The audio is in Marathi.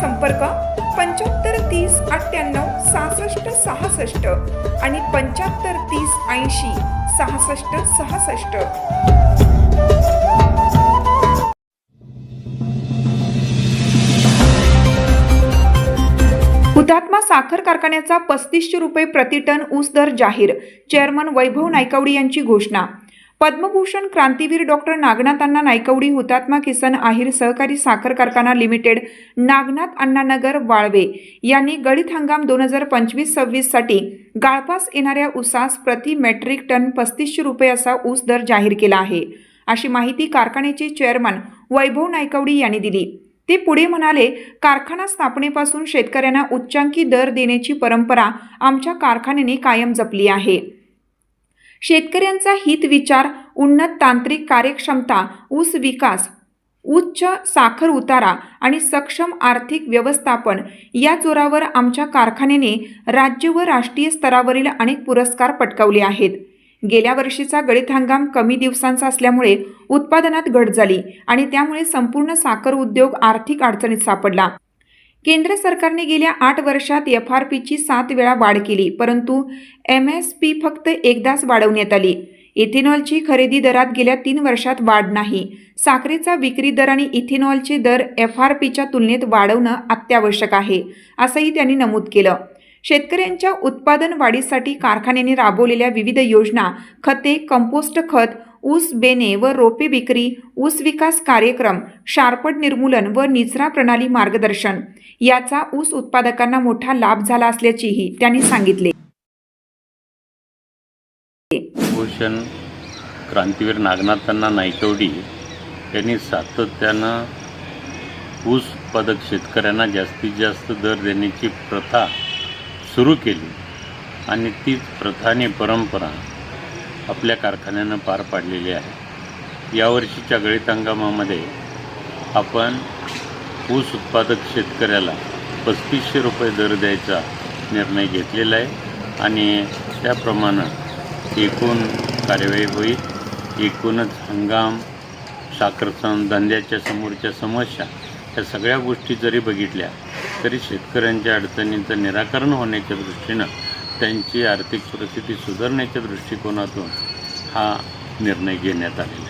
संपर्क पंच्याहत्तर तीस अठ्ठ्याण्णव सहासष्ट सहासष्ट आणि पंच्याहत्तर तीस ऐंशी सहासष्ट सहासष्ट. हुतात्मा साखर कारखान्याचा पस्तीसशे रुपये प्रतिटन ऊस दर जाहीर चेअरमन वैभव नायकवडी यांची घोषणा. पद्मभूषण क्रांतीवीर डॉक्टर नागनाथांना नायकवडी हुतात्मा किसन आहिर सहकारी साखर कारखाना लिमिटेड नागनाथ अण्णानगर वाळवे यांनी गळीत हंगाम दोन हजार पंचवीस सव्वीससाठी गाळपास येणाऱ्या ऊसास प्रति मेट्रिक टन पस्तीसशे रुपये असा ऊस दर जाहीर केला आहे. अशी माहिती कारखान्याचे चेअरमन वैभव नायकवडी यांनी दिली. ते पुढे म्हणाले कारखाना स्थापनेपासून शेतकऱ्यांना उच्चांकी दर देण्याची परंपरा आमच्या कारखान्याने कायम जपली आहे. शेतकऱ्यांचा हित विचार उन्नत तांत्रिक कार्यक्षमता ऊस विकास उच्च साखर उतारा आणि सक्षम आर्थिक व्यवस्थापन या जोरावर आमच्या कारखान्याने राज्य व राष्ट्रीय स्तरावरील अनेक पुरस्कार पटकावले आहेत. गेल्या वर्षीचा गळीत हंगाम कमी दिवसांचा असल्यामुळे उत्पादनात घट झाली आणि त्यामुळे संपूर्ण साखर उद्योग आर्थिक अडचणीत सापडला. केंद्र सरकारने गेल्या आठ वर्षात एफ आर पीची सात वेळा वाढ केली परंतु एम एस पी फक्त एकदाच वाढवण्यात आली. इथेनॉलची खरेदी दरात गेल्या तीन वर्षात वाढ नाही. साखरेचा विक्री दर आणि इथेनॉलचे दर एफ आर पीच्या तुलनेत वाढवणं अत्यावश्यक आहे असंही त्यांनी नमूद केलं. शेतकऱ्यांच्या उत्पादन वाढीसाठी कारखान्याने राबवलेल्या विविध योजना खते कंपोस्ट खत ऊस बेने व रोपे विक्री ऊस विकास कार्यक्रम शारपट निर्मूलन व निचरा प्रणाली मार्गदर्शन. याचा ऊस उत्पादकांना मोठा लाभ झाला असल्याचेही त्यांनी सांगितले. भूषण क्रांतीवीर नागनाथांना नायकवडी यांनी सातत्यानं ऊस उत्पादक शेतकऱ्यांना जास्तीत जास्त दर देण्याची प्रथा सुरू केली आणि तीच प्रथा आणि परंपरा आपल्या कारखान्यानं पार पाडलेली आहे. यावर्षीच्या गळीत हंगामामध्ये आपण ऊस उत्पादक शेतकऱ्याला पस्तीसशे रुपये दर द्यायचा निर्णय घेतलेला आहे आणि त्याप्रमाणे एकूण कार्यवाही होईल. एकूणच हंगाम साखरसण धंद्याच्या समोरच्या समस्या या सगळ्या गोष्टी जरी बघितल्या तरी शेतकऱ्यांच्या अडचणींचं निराकरण होण्याच्या दृष्टीनं त्यांची आर्थिक परिस्थिती सुधारण्याच्या दृष्टिकोनातून हा निर्णय घेण्यात आलेला आहे.